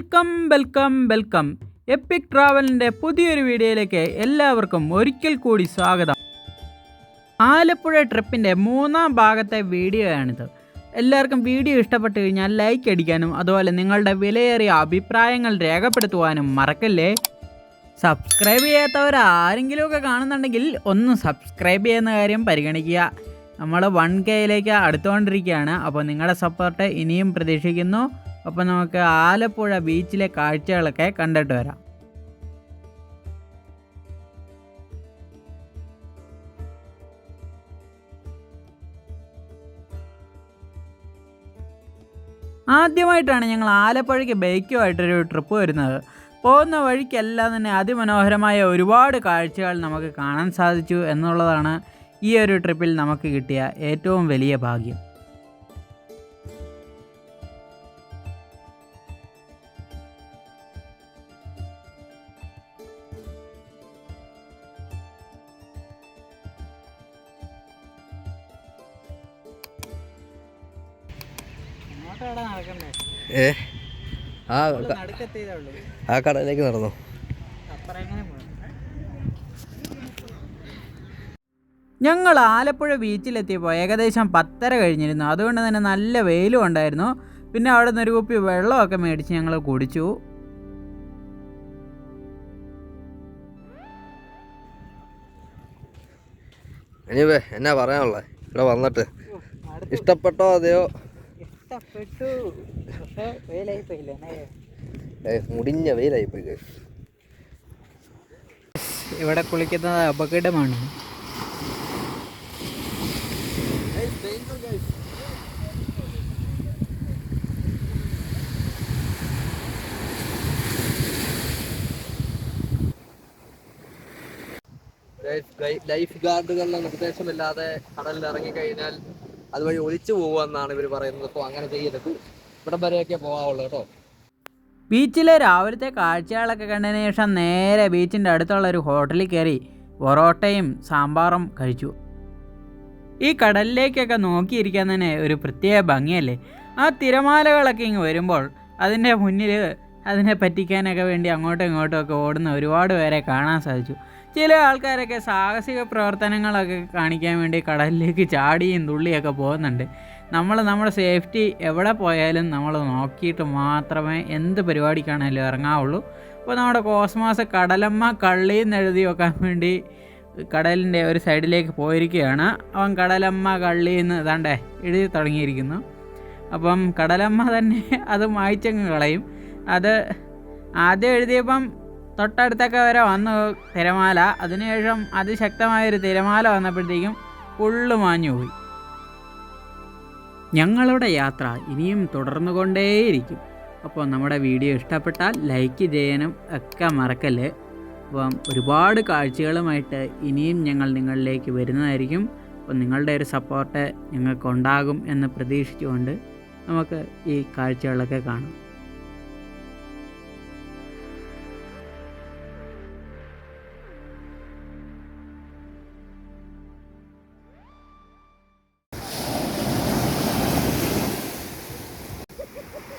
Welcome welcome welcome. EPIC ട്രാവലിന്റെ പുതിയൊരു വീഡിയോയിലേക്ക് എല്ലാവർക്കും ഒരിക്കൽ കൂടി സ്വാഗതം. ആലപ്പുഴ ട്രിപ്പിന്റെ മൂന്നാം ഭാഗത്തെ വീഡിയോ വീഡിയോയാണിത്. എല്ലാവർക്കും വീഡിയോ ഇഷ്ടപ്പെട്ട് കഴിഞ്ഞാൽ ലൈക്ക് അടിക്കാനും അതുപോലെ നിങ്ങളുടെ വിലയേറിയ അഭിപ്രായങ്ങൾ രേഖപ്പെടുത്തുവാനും മറക്കല്ലേ? സബ്സ്ക്രൈബ് ചെയ്യാത്തവർ ആരെങ്കിലുമൊക്കെ കാണുന്നുണ്ടെങ്കിൽ ഒന്ന് സബ്സ്ക്രൈബ് ചെയ്യുന്ന കാര്യം പരിഗണിക്കുക. നമ്മൾ വൺ കെയിലേക്ക് അടുത്തുകൊണ്ടിരിക്കുകയാണ്. അപ്പോൾ നിങ്ങളുടെ സപ്പോർട്ട് ഇനിയും പ്രതീക്ഷിക്കുന്നു. അപ്പോൾ നമുക്ക് ആലപ്പുഴ ബീച്ചിലെ കാഴ്ചകളൊക്കെ കണ്ടിട്ട് വരാം. ആദ്യമായിട്ടാണ് ഞങ്ങൾ ആലപ്പുഴയ്ക്ക് ബൈക്കുമായിട്ടൊരു ട്രിപ്പ് വരുന്നത്. പോകുന്ന വഴിക്കെല്ലാം തന്നെ അതിമനോഹരമായ ഒരുപാട് കാഴ്ചകൾ നമുക്ക് കാണാൻ സാധിച്ചു എന്നുള്ളതാണ് ഈ ഒരു ട്രിപ്പിൽ നമുക്ക് കിട്ടിയ ഏറ്റവും വലിയ ഭാഗ്യം. ഏ? ആ ആ കടയിലേക്ക് നടന്നു? ഞങ്ങൾ ആലപ്പുഴ ബീച്ചിലെത്തിയപ്പോൾ ഏകദേശം പത്തര കഴിഞ്ഞിരുന്നു. അതുകൊണ്ട് തന്നെ നല്ല വെയിലും ഉണ്ടായിരുന്നു. പിന്നെ അവിടെ നിന്ന് ഒരു കുപ്പി വെള്ളമൊക്കെ മേടിച്ച് ഞങ്ങൾ കുടിച്ചു. ഇനി എന്നാ പറയാനുള്ളത് ഇവിടെ വന്നിട്ട്. ഇഷ്ടപ്പെട്ടോ അതെയോ? ഇഷ്ടപ്പെട്ടു പക്ഷേ വെയിലായി പോയില്ലേ മുടിഞ്ഞ വെയിലായി പോയി ഇവിടെ കുളിക്കുന്നത് അപകടമാണ്. ലൈഫ് ഗാർഡുകളുടെ നിർദ്ദേശമില്ലാതെ കടലിൽ ഇറങ്ങി കഴിഞ്ഞാൽ അതുവഴി ഒലിച്ചു പോകുമെന്നാണ് ഇവർ പറയുന്നത്. അപ്പോൾ അങ്ങനെ ചെയ്യരുത്. ഇവിടം വരെയൊക്കെ പോകാവുള്ളൂ കേട്ടോ. ബീച്ചിലെ രാവിലത്തെ കാഴ്ചകളൊക്കെ കണ്ടതിന് ശേഷം നേരെ ബീച്ചിന്റെ അടുത്തുള്ള ഒരു ഹോട്ടലിൽ കയറി പൊറോട്ടയും സാമ്പാറും കഴിച്ചു. ഈ കടലിലേക്കൊക്കെ നോക്കിയിരിക്കാൻ തന്നെ ഒരു പ്രത്യേക ഭംഗിയല്ലേ? ആ തിരമാലകളൊക്കെ ഇങ്ങ് വരുമ്പോൾ അതിന്റെ മുന്നിൽ അതിനെ പറ്റിക്കാനൊക്കെ വേണ്ടി അങ്ങോട്ടും ഇങ്ങോട്ടും ഒക്കെ ഓടുന്ന ഒരുപാട് പേരെ കാണാൻ സാധിച്ചു. ചില ആൾക്കാരൊക്കെ സാഹസിക പ്രവർത്തനങ്ങളൊക്കെ കാണിക്കാൻ വേണ്ടി കടലിലേക്ക് ചാടിയും തുള്ളിയൊക്കെ പോകുന്നുണ്ട്. നമ്മൾ നമ്മുടെ സേഫ്റ്റി എവിടെ പോയാലും നമ്മൾ നോക്കിയിട്ട് മാത്രമേ എന്ത് പരിപാടിക്കാണേലും ഇറങ്ങാവുള്ളൂ. അപ്പോൾ നമ്മുടെ കോസ്മാസ് കടലമ്മ കള്ളി എന്ന് എഴുതി വെക്കാൻ വേണ്ടി കടലിന്റെ ഒരു സൈഡിലേക്ക് പോയിരിക്കുകയാണ്. അവൻ കടലമ്മ കള്ളി എന്ന് ഇതാണ്ടേ എഴുതി തുടങ്ങിയിരിക്കുന്നു. അപ്പം കടലമ്മ തന്നെ അത് മായ്ച്ചങ്ങ് കളയും. അത് ആദ്യം എഴുതിയപ്പം തൊട്ടടുത്തൊക്കെ വരെ വന്നു തിരമാല. അതിനുശേഷം അതിശക്തമായൊരു തിരമാല വന്നപ്പോഴത്തേക്കും ഫുള്ള് മാഞ്ഞു പോയി. ഞങ്ങളുടെ യാത്ര ഇനിയും തുടർന്നു കൊണ്ടേയിരിക്കും അപ്പോൾ നമ്മുടെ വീഡിയോ ഇഷ്ടപ്പെട്ടാൽ ലൈക്ക് ചെയ്യാനും ഒക്കെ മറക്കല്ലേ? അപ്പം ഒരുപാട് കാഴ്ചകളുമായിട്ട് ഇനിയും ഞങ്ങൾ നിങ്ങളിലേക്ക് വരുന്നതായിരിക്കും. അപ്പം നിങ്ങളുടെ ഒരു സപ്പോർട്ട് ഞങ്ങൾക്കുണ്ടാകും എന്ന് പ്രതീക്ഷിച്ചുകൊണ്ട് നമുക്ക് ഈ കാഴ്ചകളൊക്കെ കാണാം.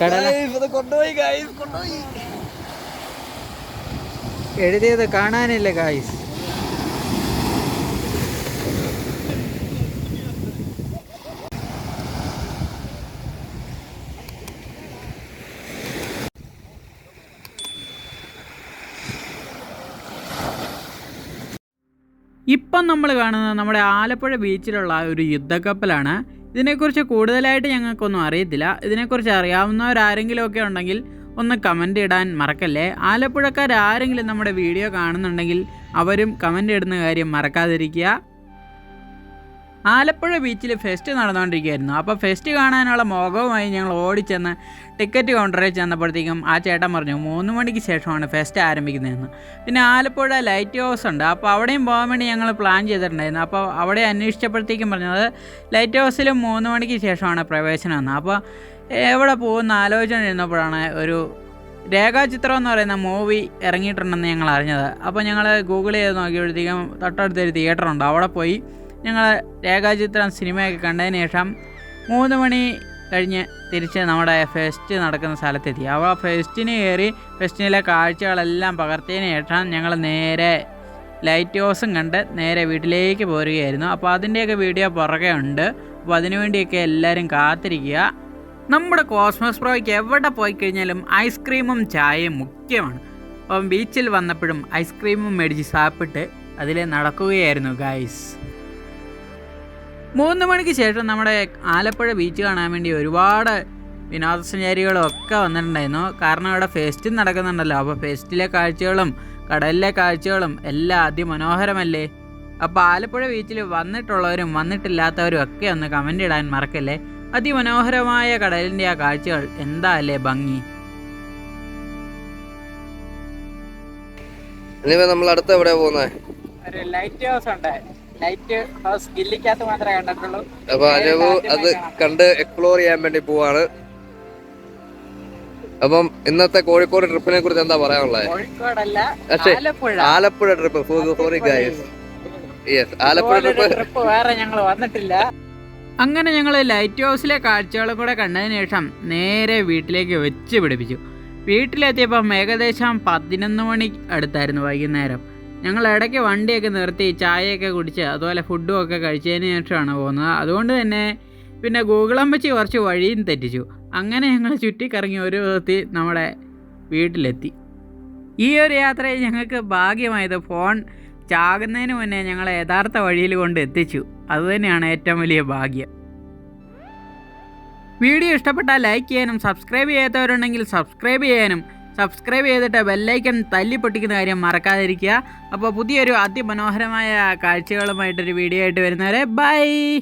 കൊണ്ടുപോയി കൊണ്ടുപോയി. എഴുതിയത് കാണാനില്ല ഗായ്സ് ഇപ്പം നമ്മൾ കാണുന്നത് നമ്മുടെ ആലപ്പുഴ ബീച്ചിലുള്ള ഒരു യുദ്ധക്കപ്പലാണ്. ഇതിനെക്കുറിച്ച് കൂടുതലായിട്ട് ഞങ്ങൾക്കൊന്നും അറിയത്തില്ല. ഇതിനെക്കുറിച്ച് അറിയാവുന്നവരാരെങ്കിലും ഒക്കെ ഉണ്ടെങ്കിൽ ഒന്ന് കമന്റ് ഇടാൻ മറക്കല്ലേ? ആലപ്പുഴക്കാരാരെങ്കിലും നമ്മുടെ വീഡിയോ കാണുന്നുണ്ടെങ്കിൽ അവരും കമന്റ് ഇടുന്ന കാര്യം മറക്കാതിരിക്കുക. ആലപ്പുഴ ബീച്ചിൽ ഫെസ്റ്റ് നടന്നുകൊണ്ടിരിക്കുകയായിരുന്നു അപ്പോൾ ഫെസ്റ്റ് കാണാനുള്ള മോഹവുമായി ഞങ്ങൾ ഓടിച്ചെന്ന് ടിക്കറ്റ് കൗണ്ടറിൽ ചെന്നപ്പോഴത്തേക്കും ആ ചേട്ടൻ പറഞ്ഞു മൂന്ന് മണിക്ക് ശേഷമാണ് ഫെസ്റ്റ് ആരംഭിക്കുന്നതെന്ന്. പിന്നെ ആലപ്പുഴ ലൈറ്റ് ഹൗസ് ഉണ്ട്. അപ്പോൾ അവിടെയും പോകാൻ വേണ്ടി ഞങ്ങൾ പ്ലാൻ ചെയ്തിട്ടുണ്ടായിരുന്നു. അപ്പോൾ അവിടെ അന്വേഷിച്ചപ്പോഴത്തേക്കും പറഞ്ഞത് ലൈറ്റ് ഹൗസിലും മൂന്ന് മണിക്ക് ശേഷമാണ് പ്രവേശനം എന്ന് അപ്പോൾ എവിടെ പോകുന്ന ആലോചന ഇരുന്നപ്പോഴാണ് ഒരു രേഖാചിത്രം എന്ന് പറയുന്ന മൂവി ഇറങ്ങിയിട്ടുണ്ടെന്ന് ഞങ്ങൾ അറിഞ്ഞത്. അപ്പോൾ ഞങ്ങൾ ഗൂഗിൾ ചെയ്ത് നോക്കിയപ്പോഴത്തേക്കും തൊട്ടടുത്തൊരു തിയേറ്ററുണ്ട് അവിടെ പോയി ഞങ്ങൾ രേഖാചിത്രം സിനിമയൊക്കെ കണ്ടതിന് ശേഷം മൂന്ന് മണി കഴിഞ്ഞ് തിരിച്ച് നമ്മുടെ ഫെസ്റ്റ് നടക്കുന്ന സ്ഥലത്തെത്തി. അപ്പോൾ ഫെസ്റ്റിന് കയറി ഫെസ്റ്റിനിലെ കാഴ്ചകളെല്ലാം പകർത്തിയതിന് ശേഷം ഞങ്ങൾ നേരെ ലൈറ്റ് ഹൗസും കണ്ട് നേരെ വീട്ടിലേക്ക് പോരുകയായിരുന്നു. അപ്പോൾ അതിന്റെയൊക്കെ വീഡിയോ പുറകെ ഉണ്ട്. അപ്പോൾ അതിനുവേണ്ടിയൊക്കെ എല്ലാവരും കാത്തിരിക്കുക. നമ്മുടെ കോസ്മസ് പ്രോയ്ക്ക് എവിടെ പോയി കഴിഞ്ഞാലും ഐസ്ക്രീമും ചായയും മുഖ്യമാണ്. അപ്പം ബീച്ചിൽ വന്നപ്പോഴും ഐസ്ക്രീമും മേടിച്ച് സാപ്പിട്ട് അതിൽ നടക്കുകയായിരുന്നു ഗായ്സ് മൂന്ന് മണിക്ക് ശേഷം നമ്മുടെ ആലപ്പുഴ ബീച്ച് കാണാൻ വേണ്ടി ഒരുപാട് വിനോദസഞ്ചാരികളും ഒക്കെ വന്നിട്ടുണ്ടായിരുന്നു. കാരണം അവിടെ ഫെസ്റ്റ് നടക്കുന്നുണ്ടല്ലോ. അപ്പോൾ ഫെസ്റ്റിലെ കാഴ്ചകളും കടലിലെ കാഴ്ചകളും എല്ലാം അതിമനോഹരമല്ലേ? അപ്പോൾ ആലപ്പുഴ ബീച്ചിൽ വന്നിട്ടുള്ളവരും വന്നിട്ടില്ലാത്തവരും ഒക്കെ ഒന്ന് കമന്റ് ഇടാൻ മറക്കല്ലേ? അതിമനോഹരമായ കടലിന്റെ ആ കാഴ്ചകൾ എന്താ അല്ലേ ഭംഗി? നമ്മൾ അടുത്ത് എവിടെയാ പോകുന്നത് ഒരു ലൈറ്റ് ഹൗസ് ഉണ്ട്. ഗില്ലിക്കകത്ത് മാത്രമേ കണ്ടിട്ടുള്ളൂ. അപ്പൊ അനുവ് അത് കണ്ട് എക്സ്പ്ലോർ ചെയ്യാൻ വേണ്ടി പോവാണ്. അപ്പം ഇന്നത്തെ കോഴിക്കോട് ട്രിപ്പിനെ കുറിച്ച് എന്താ പറയാനുള്ളത് Alappuzha. Alappuzha trip. Sorry guys yes Alappuzha trip. Trip. വേറെ ഞങ്ങൾ വന്നിട്ടില്ല. അങ്ങനെ ഞങ്ങൾ ലൈറ്റ് ഹൗസിലെ കാഴ്ചകളും കൂടെ കണ്ടതിന് ശേഷം നേരെ വീട്ടിലേക്ക് വെച്ച് പിടിപ്പിച്ചു. വീട്ടിലെത്തിയപ്പം ഏകദേശം പതിനൊന്ന് മണി അടുത്തായിരുന്നു വൈകുന്നേരം. ഞങ്ങൾ ഇടയ്ക്ക് വണ്ടിയൊക്കെ നിർത്തി ചായയൊക്കെ കുടിച്ച് അതുപോലെ ഫുഡും ഒക്കെ കഴിച്ചതിന് ശേഷമാണ് പോകുന്നത്. അതുകൊണ്ട് തന്നെ പിന്നെ ഗൂഗിളമ്പച്ചി കുറച്ച് വഴിയും തെറ്റിച്ചു. അങ്ങനെ ഞങ്ങൾ ചുറ്റിക്കറങ്ങി ഒരു വിധത്തിൽ നമ്മുടെ വീട്ടിലെത്തി. ഈ ഒരു യാത്രയിൽ ഞങ്ങൾക്ക് ഭാഗ്യമായത് ഫോൺ ചാകുന്നതിന് മുന്നേ ഞങ്ങളെ യഥാർത്ഥ വഴിയിൽ കൊണ്ട് എത്തിച്ചു. അതുതന്നെയാണ് ഏറ്റവും വലിയ ഭാഗ്യം. വീഡിയോ ഇഷ്ടപ്പെട്ടാൽ ലൈക്ക് ചെയ്യാനും സബ്സ്ക്രൈബ് ചെയ്യാത്തവരുണ്ടെങ്കിൽ സബ്സ്ക്രൈബ് ചെയ്യാനും സബ്സ്ക്രൈബ് ചെയ്തിട്ട് ബെല്ലൈക്കൺ തല്ലി പൊട്ടിക്കുന്ന കാര്യം മറക്കാതിരിക്കുക. അപ്പോൾ പുതിയൊരു അതിമനോഹരമായ കാഴ്ചകളുമായിട്ടൊരു വീഡിയോ ആയിട്ട് വരുന്നവരെ ബൈ